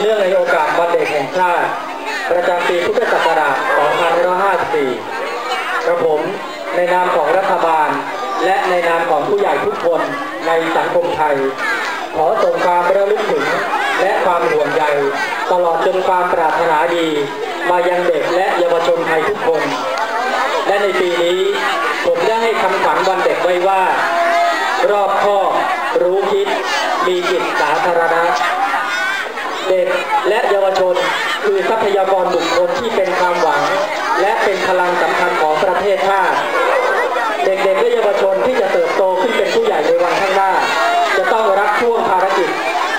เนื่องในโอกาสวันเด็กแห่งชาติ ประจำปีพุทธศักราช 2554 กระผมในนามของรัฐบาล และในนามของผู้ใหญ่ทุกคนในสังคมไทย ขอส่งความระลึกถึงและความห่วงใยตลอดจนความปรารถนาดี มายังเด็กและเยาวชนไทยทุกคน และในปีนี้ ผมได้ให้คำขวัญวันเด็กไว้ว่า รอบคอบรู้คิด มีจิตสาธารณะ เด็กและเยาวชน คือทรัพยากรบุคคลที่เป็นความหวัง และเป็นพลังสำคัญของประเทศชาติ เด็กๆและเยาวชนที่จะเติบโตขึ้นเป็นผู้ใหญ่ในวันข้างหน้า จะต้องรับช่วงภารกิจ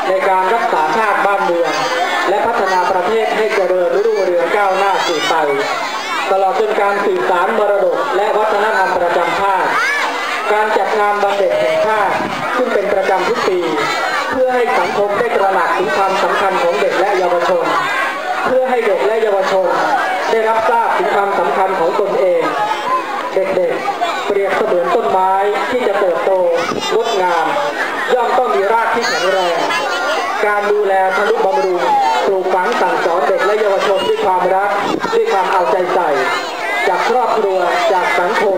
ในการรักษาชาติบ้านเมือง และพัฒนาประเทศให้เจริญรุ่งเรืองก้าวหน้าสู่ไปตลอดจนการสื่อสารมรดกและวัฒนธรรมประจำชาติ การจัดงานวันเด็กแห่งชาติซึ่งเป็นประจำทุกปี เพื่อให้สังคมได้ตระหนักถึงความสำคัญของเด็กและเยาวชน เพื่อให้เด็กและเยาวชน ได้รับทราบถึงความสำคัญของตนเอง เด็กๆ เปรียบเสมือนต้นไม้ที่จะเติบโตงดงาม ย่อมต้องมีรากที่แข็งแรง การดูแลทนุบำรุงปลูกฝังสั่งสอนเด็กและเยาวชนด้วยความรักด้วยความเอาใจใส่ จากครอบครัวจากสังคม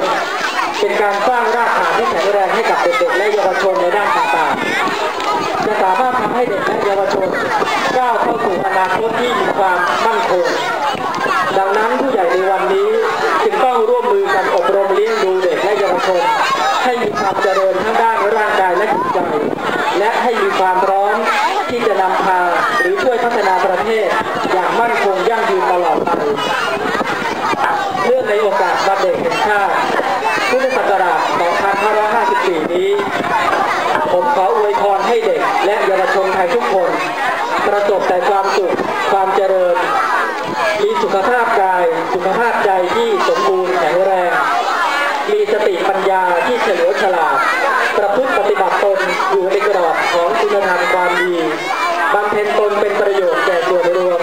เป็นการสร้างรากฐานที่แข็งแรงให้กับเด็กๆและเยาวชนในด้านต่างๆ จะสามารถทำ ให้เด็กและเยาวชนก้าวเข้าสู่อนาคตที่มีความมั่นคง ดังนั้นผู้ใหญ่ในวันนี้จึงต้องร่วมมือกันอบรมเลี้ยงดูเด็กและเยาวชน ให้มีความเจริญทั้งด้านร่างกายและจิตใจ และให้มีความพร้อมที่จะนำพาหรือช่วยพัฒนาประเทศ อย่างมั่นคงยั่งยืนตลอดไปเนื่องในโอกาสวันเด็กแห่งชาติพุทธศักราช 2554 นี้ ผมขอ ประสบแต่ความสุขความเจริญ มีสุขภาพกาย สุขภาพใจที่สมบูรณ์แข็งแรง มีสติปัญญาที่เฉลียวฉลาด ประพฤติปฏิบัติตนอยู่ในกรอบของคุณธรรมความดีบำเพ็ญตนเป็นประโยชน์แก่ส่วนรวม